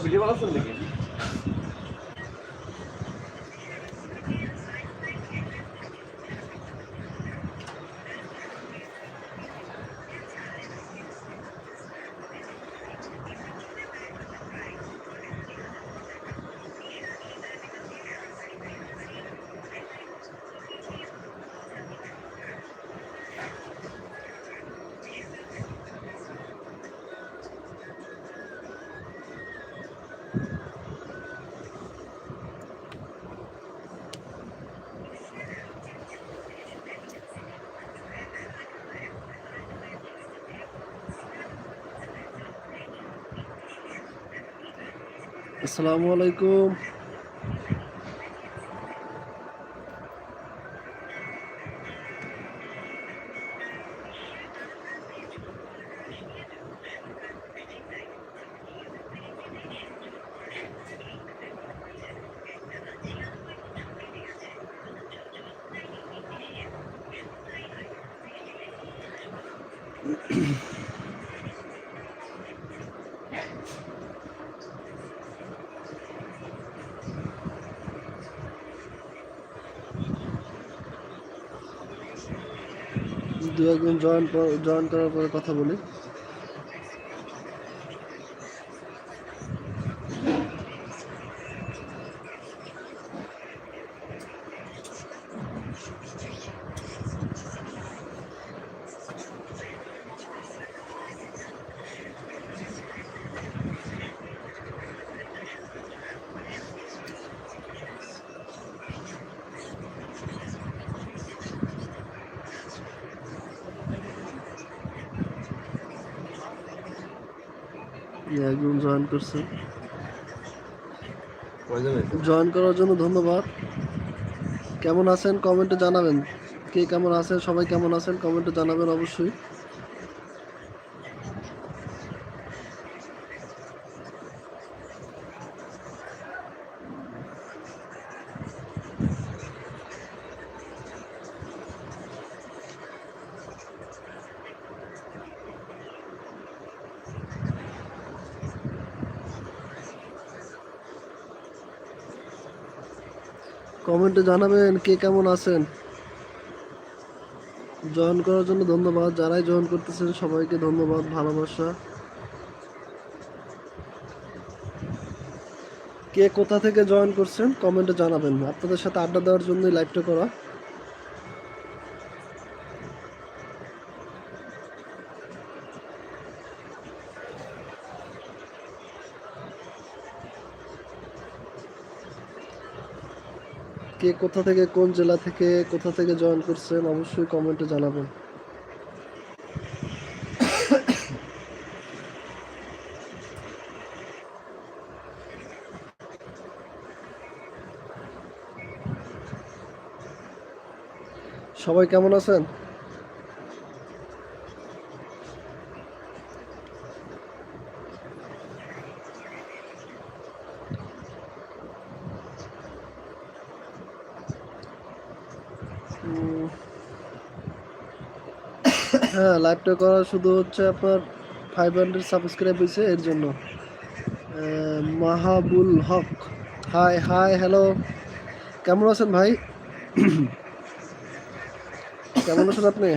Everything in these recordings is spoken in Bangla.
ভিডিও বানাচ্ছেন নাকি? আসসালামু আলাইকুম। দু একজন জয়েন জয়েন করার পরে কথা বলি। একজন জয়েন করছে। জয়েন করার জন্য ধন্যবাদ। কেমন আছেন? কমেন্টে জানাবেন। কে কেমন আছেন সবাই কেমন আছেন? কমেন্টে জানাবেন অবশ্যই। কমেন্টে জানাবেন কে কেমন আছেন। জয়েন করার জন্য ধন্যবাদ। যারাই জয়েন করতেছেন, সবাইকে ধন্যবাদ, ভালোবাসা। কে কোথা থেকে জয়েন করছেন, কমেন্টে জানাবেন। আপনাদের সাথে আড্ডা দেওয়ার জন্যই লাইভটা করা। কে কোথা থেকে কোন জেলা থেকে কোথা থেকে জয়েন করছেন অবশ্যই কমেন্টে জানাবেন। সবাই কেমন আছেন উম, হ্যাঁ লাইভটা করা শুধু হচ্ছে আপনার ফাইভ হান্ড্রেড সাবস্ক্রাইব হয়েছে, এর জন্য। Mahabul Haque. Hi hi hello কেমন আছেন ভাই? কেমন আছেন আপনি?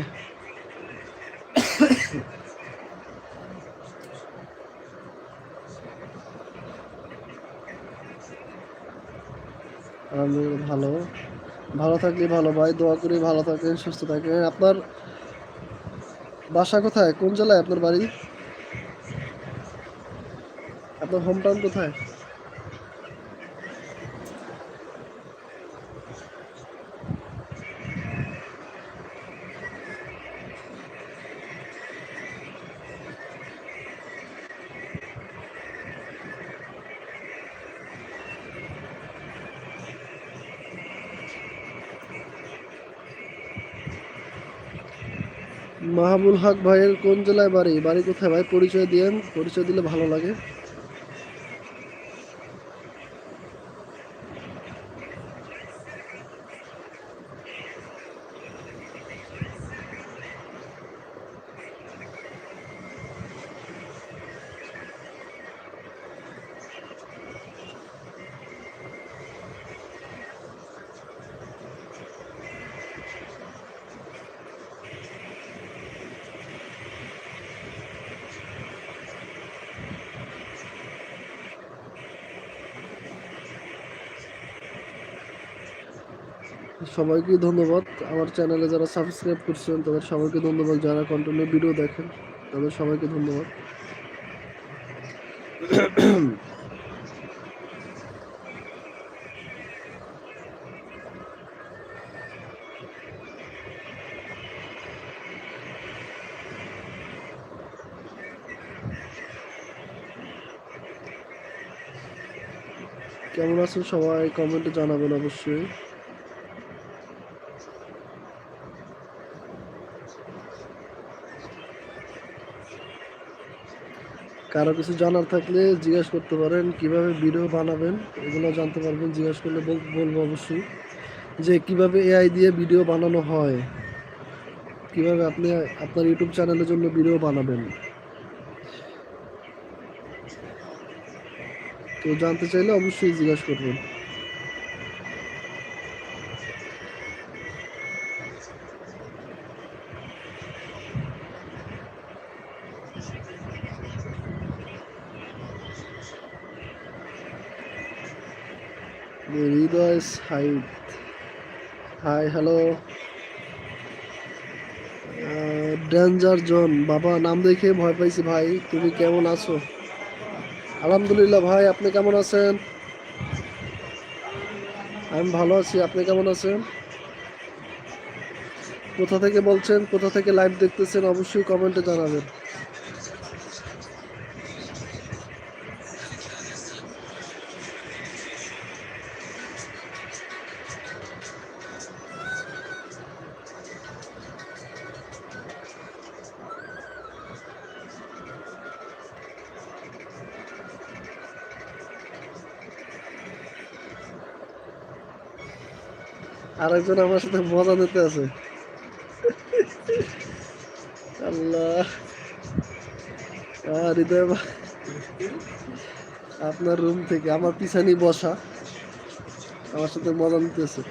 আমি ভালো। ভালো থাকলে ভালো ভাই, দোয়া করি ভালো থাকেন, সুস্থ থাকেন। আপনার বাসা কোথায়? কোন জেলায় আপনার বাড়ি? আপনার হোম টাউন কোথায়? মাহবুল হক ভাইয়ের কোন জেলায় বাড়ি? বাড়ি কোথায়? ভাই, পরিচয় দিয়েন। পরিচয় দিলে ভালো লাগে। সবাইকে ধন্যবাদ। আমার চ্যানেলে যারা সাবস্ক্রাইব করছেন, তাদের সবাইকে ধন্যবাদ। যারা কন্টিনিউ ভিডিও দেখেন, তাদের সবাইকে ধন্যবাদ। কেমন আছেন সবাই? কমেন্টে জানাবেন অবশ্যই। কারও কিছু জানার থাকলে জিজ্ঞেস করতে পারেন, কীভাবে ভিডিও বানাবেন, এগুলো জানতে পারবেন, জিজ্ঞেস করলে বলব অবশ্যই। যে কীভাবে এআই দিয়ে ভিডিও বানানো হয়, কীভাবে আপনি আপনার ইউটিউব চ্যানেলের জন্য ভিডিও বানাবেন। তো জানতে চাইলে অবশ্যই জিজ্ঞেস করবেন। হৃদয় সাইড হাই হ্যালো ডেঞ্জার জন বাবা, নাম দেখে ভয় পাইছি ভাই। তুমি কেমন আছো? আলহামদুলিল্লাহ ভাই, আপনি কেমন আছেন? আমি ভালো আছি। আপনি কেমন আছেন? কোথা থেকে বলছেন? কোথা থেকে লাইভ দেখতেছেন? অবশ্যই কমেন্টে জানাবেন। আরেকজন আমার সাথে মজা নিতে আছে। আল্লাহ। হৃদয় আপনার রুম থেকে আমার পিছানি বসা। আমার সাথে মজা নিতেছে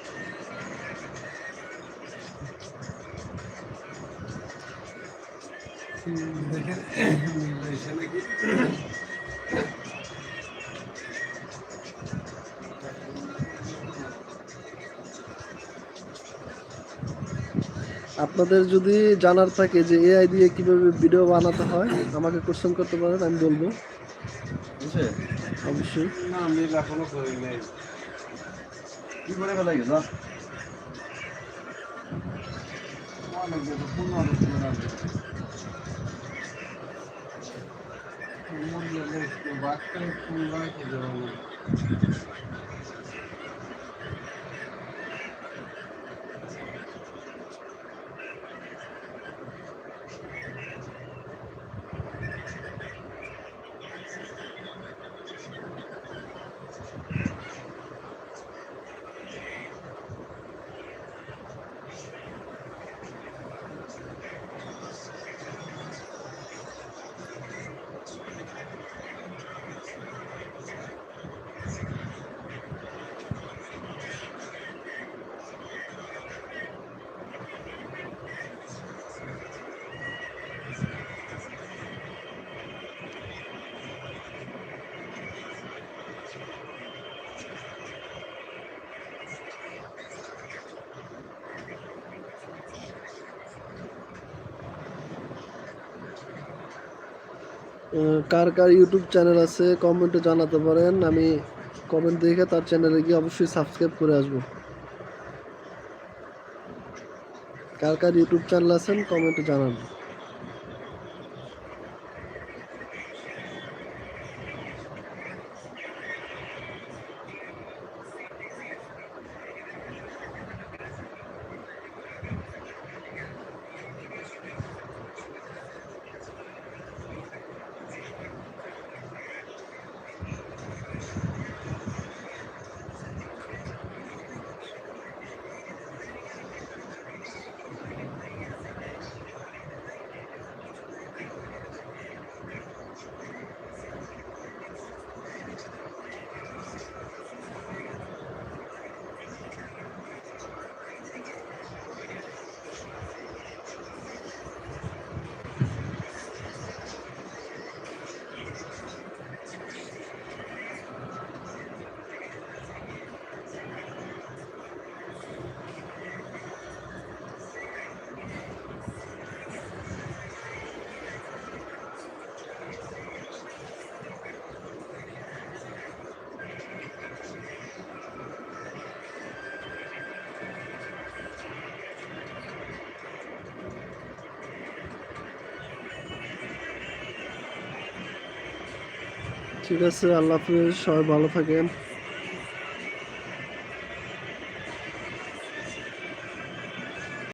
আপনাদের যদি জানার থাকে যে এআই দিয়ে কীভাবে ভিডিও বানাতে হয়, আমাকে কোশ্চেন করতে পারেন, আমি বলব। অবশ্যই। না, আমি করি কার কার ইউটিউব চ্যানেল আছে কমেন্টে জানাতে পারেন। আমি কমেন্ট দেখে তার চ্যানেলে গিয়ে অবশ্যই সাবস্ক্রাইব করে আসব। কার কার ইউটিউব চ্যানেল আছেন কমেন্টে জানান। ঠিক আছে আল্লাহ হাফিজ সবাই ভালো থাকেন।